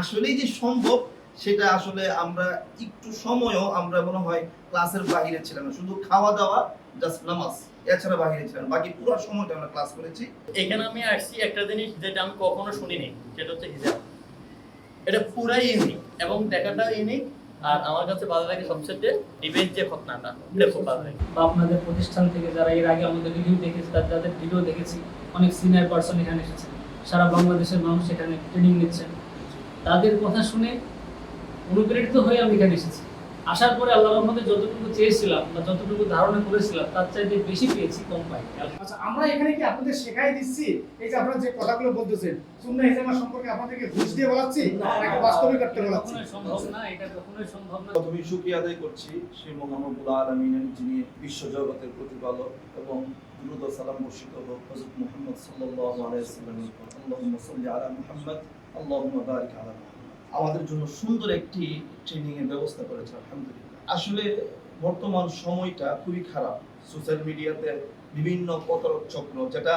আসলেই যে সম্ভব সেটা আসলে আমরা একটু সময়ও আমরা মনে হয় ক্লাসের বাহিরে ছিলাম না। শুধু খাওয়া দাওয়া জাস্ট নামাজ। এছাড়া বাইরে ছিলাম বাকি পুরো সময়টা আমরা ক্লাস করেছি। এখানে আমি আসছি একটা জিনিস যেটা আমি কখনো শুনিনি সেটা হচ্ছে হিজাব। এটা পুরাই ইউনিক এবং দেখাটা ইউনিক আর আমার কাছে ভালো লাগে সবচেয়ে ডিবেট যে ঘটনাটা এটা খুব ভালো লাগে। বা আপনাদের প্রতিষ্ঠান থেকে যারা এর আগে আমাদের রিভিউ দেখেছে তার যাদের ভিডিও দেখেছি অনেক সিনিয়র পার্সন এখানে এসেছে। সারা বাংলাদেশের মানুষ এখানে ট্রেনিং নিচ্ছেন তাদের কথা শুনে অনুপ্রেরিত হয়ে আমি এখানে এসেছি। আসার পরে আল্লাহ রহমতে যতটুকু চেয়েছিলাম বা যতটুকু ধারণা করেছিলাম তার চাইতে বেশি পেয়েছি কম পাই আচ্ছা আমরা এখানে কি আপনাদের শেখাই দিচ্ছি? এই যে আপনারা যে কথাগুলো বলতেছেন সুন্নাহ হিজামা সম্পর্কে আপনাদেরকে ঘুষ দিয়ে বলাচ্ছি নাকি বাস্তবিক করতে বলাচ্ছি? সম্ভব না এটা কখনোই সম্ভব না। প্রথমেই শুকরিয়া আদায় করছি সেই মোহাম্মদুল আলমিনের যিনি বিশ্ব জগতের প্রতিপালক এবং দ্রুত সালাম বর্ষিত হোক হযরত মুহাম্মদ সাল্লাল্লাহু আলাইহি ওয়াসাল্লামের উপর। আল্লাহুম্মা সাল্লি আলা মুহাম্মদ আমাদের জন্য সুন্দর একটি ট্রেনিং এর ব্যবস্থা করেছে আলহামদুলিল্লাহ। আসলে বর্তমান সময়টা খুবই খারাপ। সোশ্যাল মিডিয়াতে বিভিন্ন প্রতারক চক্র যেটা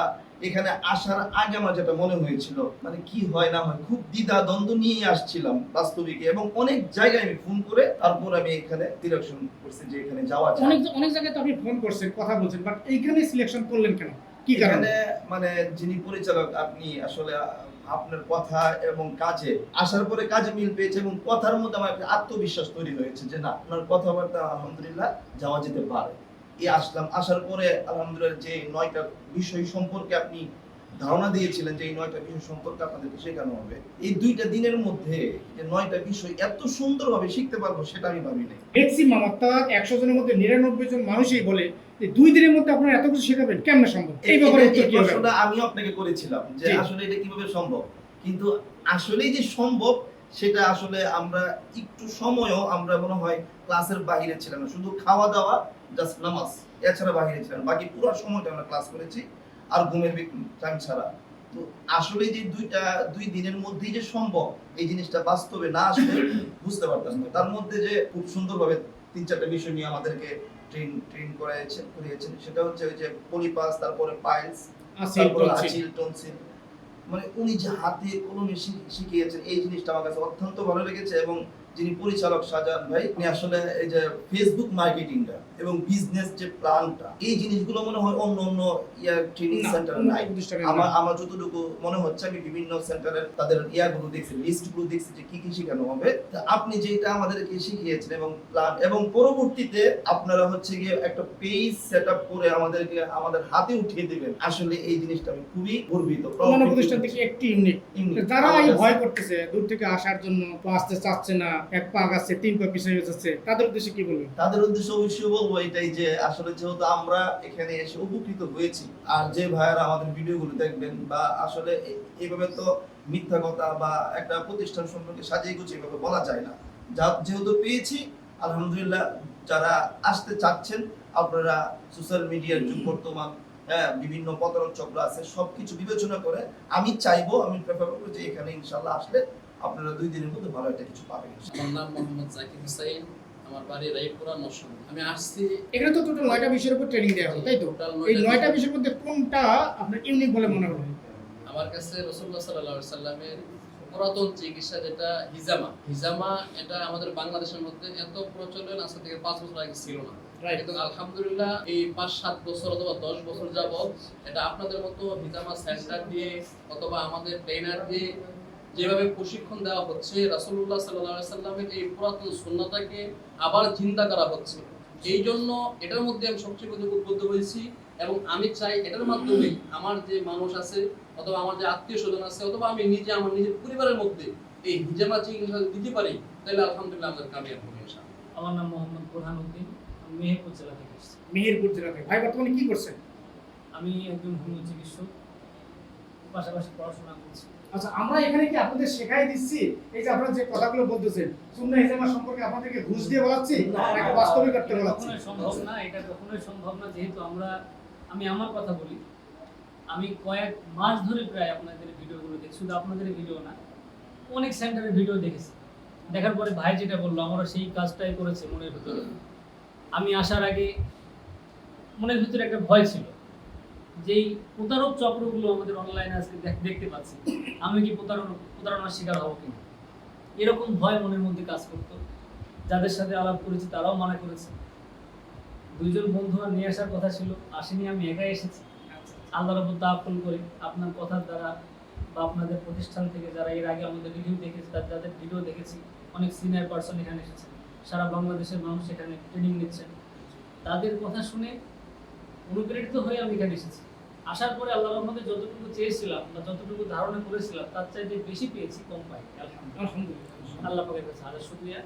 এখানে আসার আগে আমার যেটা মনে হয়েছিল মানে কি হয় না হয় খুব দ্বিধা দ্বন্দ্ব নিয়ে আসছিলাম বাস্তবিক এবং অনেক জায়গায় আমি ফোন করে তারপর আমি এখানে ডিরেকশন করছি যে এখানে যাওয়া যায়। অনেক অনেক জায়গায় তো আপনি ফোন করছেন কথা বলছেন বাট এইখানে সিলেকশন করলেন কেন? কি কারণে? মানে যিনি পরিচালক আপনি আসলে আপনার কথা এবং কাজে আসার পরে কাজে মিল পেয়েছে এবং কথার মধ্যে আমার একটা আত্মবিশ্বাস তৈরি হয়েছে যে না, আপনার কথাবার্তা আলহামদুলিল্লাহ যাওয়া যেতে পারে। এই আসলাম। আসার পরে আলহামদুলিল্লাহ যে নয়টা বিষয় সম্পর্কে আপনি ধারণা দিয়েছিলেন যে এই নয়টা বিষয় সম্পর্কে আপনাদেরকে শেখানো হবে। এই দুইটা দিনের মধ্যে যে নয়টা বিষয় এত সুন্দরভাবে শিখতে পারব সেটা আমি ভাবি নাই। ম্যাক্সিমাম অর্থাৎ একশো জনের মধ্যে নিরানব্বই জন মানুষই বলে যে দুই দিনের মধ্যে আপনারা এত কিছু শেখাবেন কেমন সম্ভব? এই ব্যাপারে উত্তর কি প্রশ্নটা আমিও আপনাকে করেছিলাম যে আসলে এটা কীভাবে সম্ভব? কিন্তু আসলেই যে সম্ভব সেটা আসলে আমরা একটু সময়ও আমরা মনে হয় ক্লাসের বাইরে ছিলাম শুধু খাওয়া দাওয়া জাস্ট নামাজ। এছাড়া বাইরে ছিলাম বাকি পুরো সময়টা আমরা ক্লাস করেছি। আর ঘুমের টাইম ছাড়া। তো আসলে যে দুইটা দুই দিনের মধ্যেই যে সম্ভব এই জিনিসটা বাস্তবে না আসলে বুঝতে পারতাম না। তার মধ্যে যে খুব সুন্দরভাবে তিন চারটা বিষয় নিয়ে আমাদেরকে ট্রেন ট্রেন করাইছেন করিয়েছেন সেটা হচ্ছে ওই যে পলিপাস তারপরে পাইলস তারপরে আচিল টনসিল। মানে উনি যে হাতে কলমে শিখিয়েছেন এই জিনিসটা আমার কাছে অত্যন্ত ভালো লেগেছে এবং যিনি পরিচালক শাহজাহান ভাই উনি আসলে এই যে ফেসবুক মার্কেটিংটা এবং বিজনেস যে প্ল্যানটা এই জিনিসগুলো মনে হয় অন্য অন্য ইয়ার ট্রেনিং সেন্টার নাই। আমার আমার যতটুকু মনে হচ্ছে আমি বিভিন্ন সেন্টারের তাদের ইয়াগুলো দেখছি লিস্টগুলো দেখছি যে কি কি শেখানো হবে। তা আপনি যেটা আমাদেরকে শিখিয়েছেন এবং প্ল্যান এবং পরবর্তীতে আপনারা হচ্ছে গিয়ে একটা পেজ সেট আপ করে আমাদেরকে আমাদের হাতে উঠিয়ে দিবেন। আসলে এই জিনিসটা আমি খুবই গর্বিত প্রতিষ্ঠান থেকে একটি। যারা এই কাছে- ভয় করতেছে দূর থেকে আসার জন্য আসতে চাচ্ছে না এক পা তিন পা পিছিয়ে যাচ্ছে, তাদের উদ্দেশ্যে কি বলবেন? তাদের উদ্দেশ্যে অবশ্যই বলব এটাই যে আসলে যেহেতু আমরা এখানে এসে উপকৃত হয়েছি, আর যে ভাইয়ারা আমাদের ভিডিওগুলো দেখবেন বা আসলে এইভাবে তো মিথ্যা কথা বা একটা প্রতিষ্ঠান সম্পর্কে সাজিয়ে গুছিয়ে এভাবে বলা যায় না। যা যেহেতু পেয়েছি, আলহামদুলিল্লাহ যারা আসতে চাচ্ছেন, আপনারা সোশ্যাল মিডিয়ার যুগ বর্তমান হ্যাঁ বিভিন্ন প্রতারক চক্র আছে, সবকিছু বিবেচনা করে আমি চাইব, আমি প্রেফার করব যে এখানে ইনশাল্লাহ আসলে আপনারা দুই দিনের মধ্যে ভালো একটা কিছু পাবেন। আমার নাম মোহাম্মদ জাকির হুসাইন আমার বাড়ি রায়পুরা নরসিংহ আমি আসছি এখানে তো টোটাল নয়টা বিষয়ের উপর ট্রেনিং দেওয়া তাই তো? এই নয়টা বিষয়ের মধ্যে কোনটা আপনার ইউনিক বলে মনে হলো আমার কাছে রসুল্লাহ সাল্লাহ সাল্লামের পুরাতন চিকিৎসা যেটা হিজামা। হিজামা এটা আমাদের বাংলাদেশের মধ্যে এত প্রচলন আজকে থেকে পাঁচ বছর আগে ছিল না। রাইট কিন্তু আলহামদুলিল্লাহ এই পাঁচ সাত বছর অথবা দশ বছর যাবৎ এটা আপনাদের মতো হিজামা সেন্টার দিয়ে অথবা আমাদের ট্রেনার দিয়ে যেভাবে প্রশিক্ষণ দেওয়া হচ্ছে রাসূলুল্লাহ সাল্লাল্লাহু সাল্লামের এই পুরাতন সুন্নাহটাকে আবার চিন্তা করা হচ্ছে। এই জন্য এটার মধ্যে আমি সবচেয়ে বেশি উদ্বুদ্ধ হয়েছি এবং আমি চাই এটার মাধ্যমে আমার যে মানুষ আছে অথবা আমার যে আত্মীয় স্বজন আছে অথবা আমি নিজে আমার নিজের পরিবারের মধ্যে এই হিজামা চিকিৎসা দিতে পারি তাহলে আলহামদুলিল্লাহ আমাদের কামিয়াব হবে আমার নাম মোহাম্মদ বোরহান উদ্দিন আমি মেহেরপুর জেলা থেকে এসেছি মেহেরপুর জেলা থেকে। ভাই বর্তমানে কি করছেন? আমি একজন হোমিও চিকিৎসক। পাশাপাশি পড়াশোনা করছি। আচ্ছা আমরা এখানে কি আপনাদের শেখাই দিচ্ছি? এই যে আপনারা যে কথাগুলো বলতেছেন হিজামা সম্পর্কে আপনাদেরকে ঘুষ দিয়ে বলাচ্ছি নাকি বাস্তবিক করতে বলাচ্ছি? সম্ভব না এটা কখনোই সম্ভব না যেহেতু আমরা আমি আমার কথা বলি। আমি কয়েক মাস ধরে প্রায় আপনাদের ভিডিওগুলো দেখি শুধু আপনাদের ভিডিও না অনেক সেন্টারের ভিডিও দেখেছি। দেখার পরে ভাই যেটা বলল আমরা সেই কাজটাই করেছে মনের ভিতরে। আমি আসার আগে মনের ভিতরে একটা ভয় ছিল। যেই প্রতারক চক্রগুলো আমাদের অনলাইনে আজকে দেখতে পাচ্ছি, আমি কি প্রতারণা, প্রতারণার শিকার হব কিনা? এরকম ভয় মনের মধ্যে কাজ করতো। যাদের সাথে আলাপ করেছি তারাও মানা করেছে। দুইজন বন্ধু নিয়ে আসার কথা ছিল, আসেনি, আমি একাই এসেছি। আল্লাহ রব তাফল করে। আপনার কথার দ্বারা বা আপনাদের প্রতিষ্ঠান থেকে যারা এর আগে আমাদের রিভিউ দেখেছে, তার যাদের ভিডিও দেখেছি, অনেক সিনিয়র পার্সন এখানে এসেছে। সারা বাংলাদেশের মানুষ এখানে ট্রেনিং নিচ্ছেন তাদের কথা শুনে অনুপ্রেরিত হয়ে আমি এখানে এসেছি। আসার পরে আল্লাহ রহমতে যতটুকু চেয়েছিলাম বা যতটুকু ধারণা করেছিলাম তার চাইতে বেশি পেয়েছি কম পাই আলহামদুলিল্লাহ। আল্লাহ পাকের কাছে আরও শুক্রিয়া।